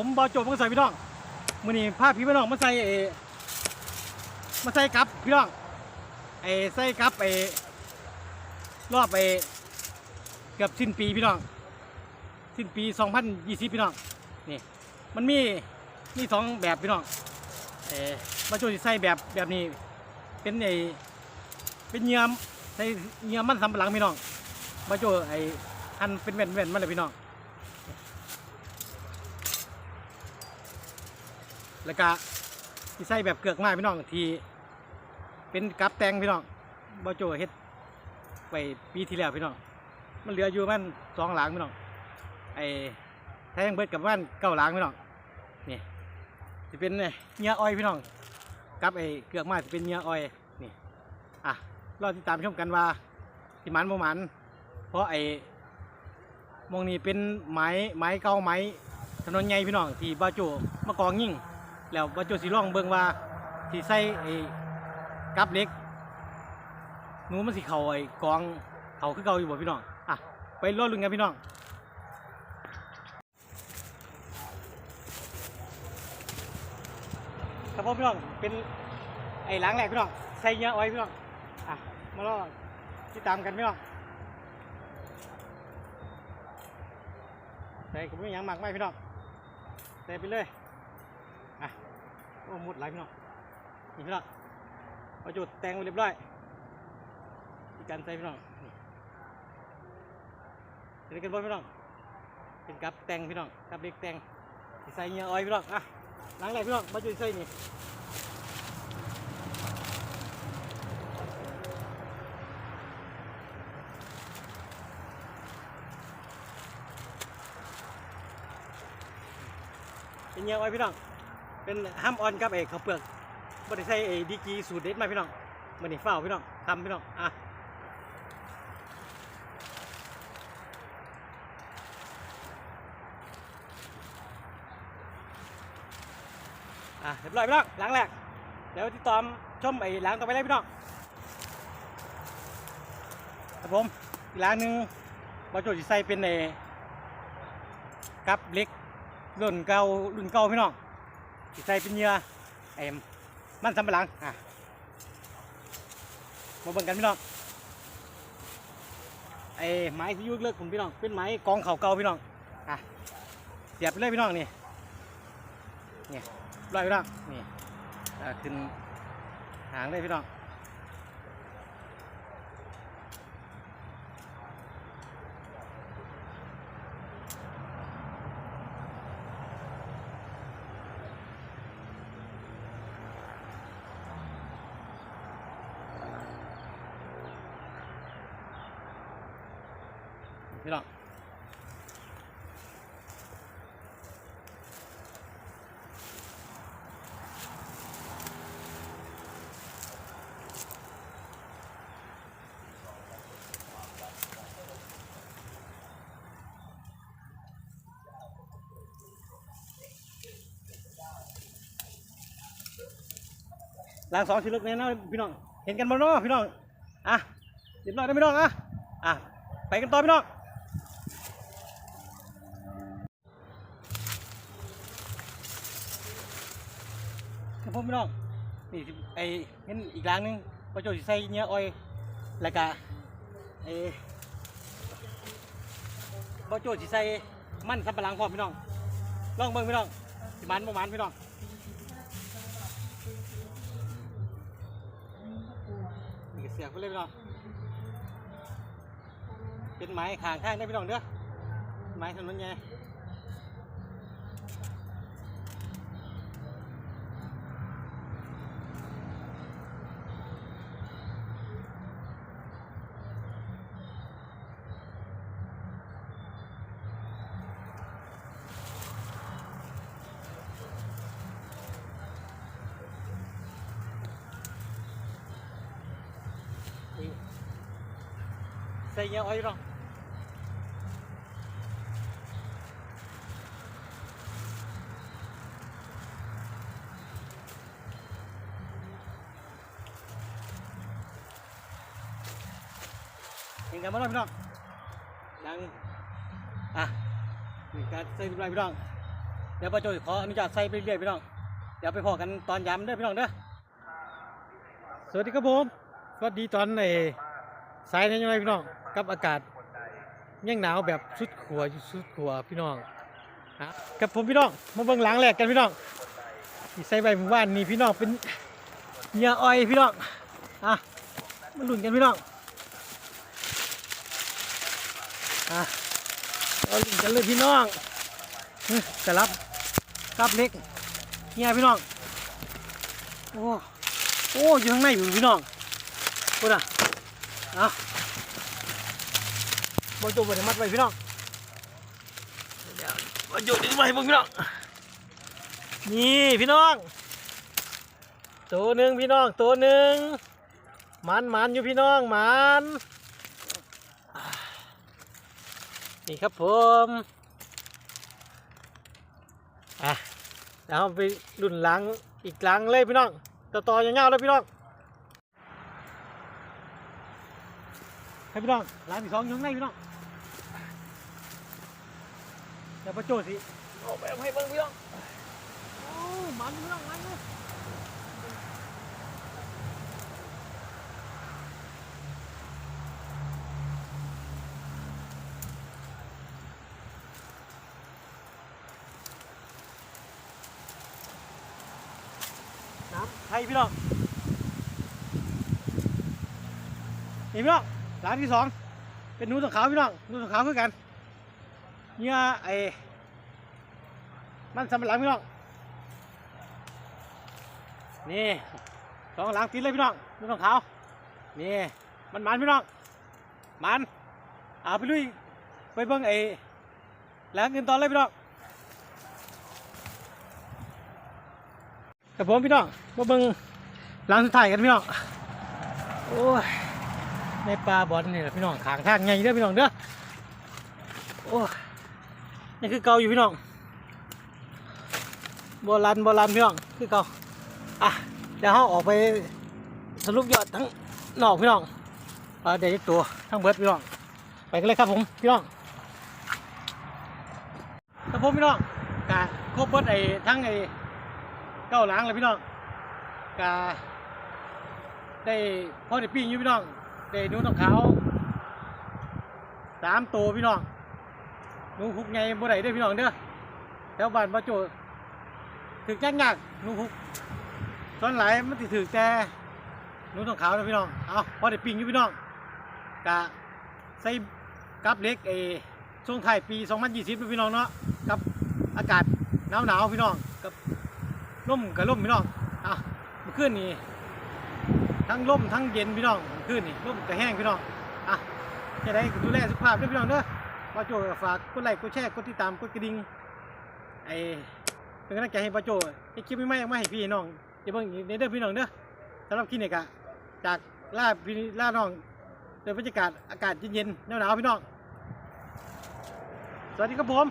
ผมบอโจมังใส่พี่น้องมือนี้พาพี่พี่น้องมาใส่เอมาใส่กับพี่น้องไอใส่กับไอรอบไอเกือบสิ้นปีพี่น้องสิ้นปี 2020 พี่น้องนี่มันมีมีสองแบบพี่น้องเออมาโจสิใส่แบบแบบนี้ เป็นไอเป็นเยื่อมใส่เยื่อมันสำปะหลังพี่น้องมาโจไออันเป็นแว่นแว่นมาเลยพี่น้อง แล้วก็ที่ใส่แบบเกือกมากพี่น้องทีเป็นกับแตงพี่น้องบ่โจเฮ็ดไปปีที่แล้วพี่น้องมันเหลืออยู่มันสองหลังพี่น้องไอ้แทงเบิดกับมันเก้าหลังพี่น้องนี่จะเป็นเนื้ออ้อยพี่น้องกับไอ้เกือกมากจะเป็นเนื้ออ้อยนี่อะรอติดตามชมกันว่าสิมันบ่มันเพราะไอ้มองนี้เป็นไม้ไม้เก่าไม้ถนนใหญ่พี่น้องที่บาโจมากองยิ่ง แล้วบ่าโจสิลองเบิ่งว่าสิใส่ไอ้กับเหล็กหนูมันสิเข้าไอ้กองเข้าคือเก่าอยู่บ่พี่น้องอะไปรอดลุ้นกันพี่น้องครับผมพี่น้องเป็นไอ้ล้างแหลกพี่น้องใส่เยอะไว้พี่น้องอะมารอดติดตามกันพี่น้องใส่ก็ไม่มีหยังมากไม่พี่น้องใส่ไปเลย โอ้หมดหลายพี่น้องนี่พี่น้องเอาจุดแตงไว้เรียบร้อยอีกการใส่พี่น้องนี่เห็นกันบ่พี่น้องเป็นกับแตงพี่น้องกับเล็กแตงใส่เงี้ยอ้อยพี่น้องอะหล้างแหลกพี่น้องมาจุดใส่นี่เป็นเงี้ยไว้พี่น้อง เป็นห้ามออนกับเอกเขาวเปลือกบริใส่ไอ้ดีกีสูตรเด็ดมาพี่น้องมันนี่เฝ้าพี่น้องทำพี่น้องอะอะเรียบร้อยพี่น้องล้างแรกเดี๋ยวติดตามชมไอ้ล้างต่อไปเลยพี่น้องครับผมอีกล้างหนึ่งบอโจจะใส่เป็นไอ้กับเล็กรุ่นเก่ารุ่นเก่าพี่น้อง ใส่เป็นเหยื่อไอ้มันสำปะหลังอะมาเบิ่งกันพี่น้องไอ้ไม้ที่ยุ่เลิกผมพี่น้องเป็นไม้กองเขาเก่าพี่น้องอะเสียบไปเลยพี่น้องนี่นี่ร้อยพี่น้องนี่ขึ้นหางเลยพี่น้อง พี่น้องล้างสองชิ้นลึกเนี่ยนะพี่น้อง เห็นกันบ่เนาะพี่น้อง อะเรียบร้อยแล้วพี่น้องอะ อะ ไปกันต่อพี่น้อง ครับผมพี่น้องนี่สิไอเห็นอีกร้านหนึงประโจสิใส่เนื้ออ้อยแล้วก็ไอประโจสิใส่มันสับปะหลังพร้อพี่น้องลองเบิ่งพี่น้องสิมันบ่มันพี่น้องนี่เสียบไปเลยพี่น้องเป็นไม้ขางข้างได้พี่น้องเด้อไม้ถนนใหญ่นี่ใส่เนื้ออ้อยพี่น้อง เห็นกันบ้างพี่น้องยังอะนี่การใส่เป็นไรพี่น้อง เดี๋ยวป้าโจสิขออนุญาตใส่ไปเรื่อยพี่น้อง เดี๋ยวไปพอกันตอนยามเด้อพี่น้องเด้อ สวัสดีครับผม สวัสดีตอนในสายนี้ยังไงพี่น้องกับอากาศยังหนาวแบบสุดขัวสุดขัวพี่น้องฮะกับผมพี่น้องมาเบิ่งหลังแรกกันพี่น้องใส่ใบหมู่บ้านนี่พี่น้องเป็นเหยื่ออ้อยพี่น้องอะมาหลุนกันพี่น้องอะเราลุ้นกันเลยพี่น้องเฮ้ยจะรับกับเล็กเนี่ยพี่น้องโอ้โอ้อยู่ข้างในอยู่พี่น้อง พูดอะอะบอลโจบอลมัดไว้พี่น้องเดี๋ยวบอลโจดึงไว้พวกพี่น้อง นี่พี่น้อง ตัวหนึ่งพี่น้องตัวหนึ่งมันมันอยู่พี่น้องมันอ่านี่ครับผมอะแล้วเราไปรุ่นหลังอีกหลังเลยพี่น้องต่อต่อยาวๆเลยพี่น้อง ให้พี่น้องหลังที่สองอยู่ข้างในพี่น้องเดี๋ยวประโจทย์สิโอ้ไปเอาให้เบิ่งพี่น้องโอ้มันพี่น้องมันเลยน้ำไทยพี่น้องนี่พี่น้อง ร้านที่สองเป็นหนูตัวขาวพี่น้องหนูตัวขาวคือกันเนี่ยไอ้มันสำปหลังพี่น้องนี่สองหลังติดเลยพี่น้องหนูตัวขาวนี่มันมันพี่น้องมันเอาไปลุยไปเบิ่งไอ้หลังอื่นตอนเลยพี่น้องกับผมพี่น้องมาเบิ่งหลังสุดท้ายกันพี่น้องโอ้ย ในปลาบอลนี่แหละพี่น้องขางทางไงเด้อพี่น้องเด้อโอ้ยนี่คือเกาอยู่พี่น้องโบราณโบราณพี่น้องคือเกาอะเดี๋ยวเราออกไปสรุปยอดทั้งนอกพี่น้องเอาเดี๋ยวอีกตัวทั้งเบิดพี่น้องไปกันเลยครับผมพี่น้องครับผมพี่น้องกะครบเบิดไอ้ทั้งไอ้เก้าหลังเลยพี่น้องกาได้พอได้ปิ้งอยู่พี่น้อง ได้หนูต้องขาวสามตัวพี่น้องนูคุกไงบ่ได้เด้อพี่น้องเด้อแถวบ้านบ่โจถึกยากยากนูคุกส่วนหลมันสิถึกแต่นูต้องขาวนะพี่น้อง เอาพอได้ปิ้งอยู่พี่น้องกะใส่กับเล็กไอ้ช่วงท้ายปี 2020นะพี่น้องเนาะกับอากาศหนาวหนาวๆพี่น้องกับล่มกับล่มพี่น้องอะเมื่อคืนนี้ ทั้งล่มทั้งเย็นพี่น้องเมื่นนี้ล่มกับแห้งพี่น้องอะจะได้ดูแลสุขภาพด้วยพี่น้องเด้อป้าโจฝากกดไลค์กดแชร์กดติดตามกดกระดิ่งไอเป็นกำลังใจให้ป้าโจให้คลิปใหม่ๆมาให้พี่น้องจะเบิ่งในเด้อพี่น้องเด้อสำหรับคลิปนี้ก็จากล่าพี่ล่าน้องโดยบรรยากาศอากาศเย็นๆหนาวๆพี่น้องสวัสดีครับผม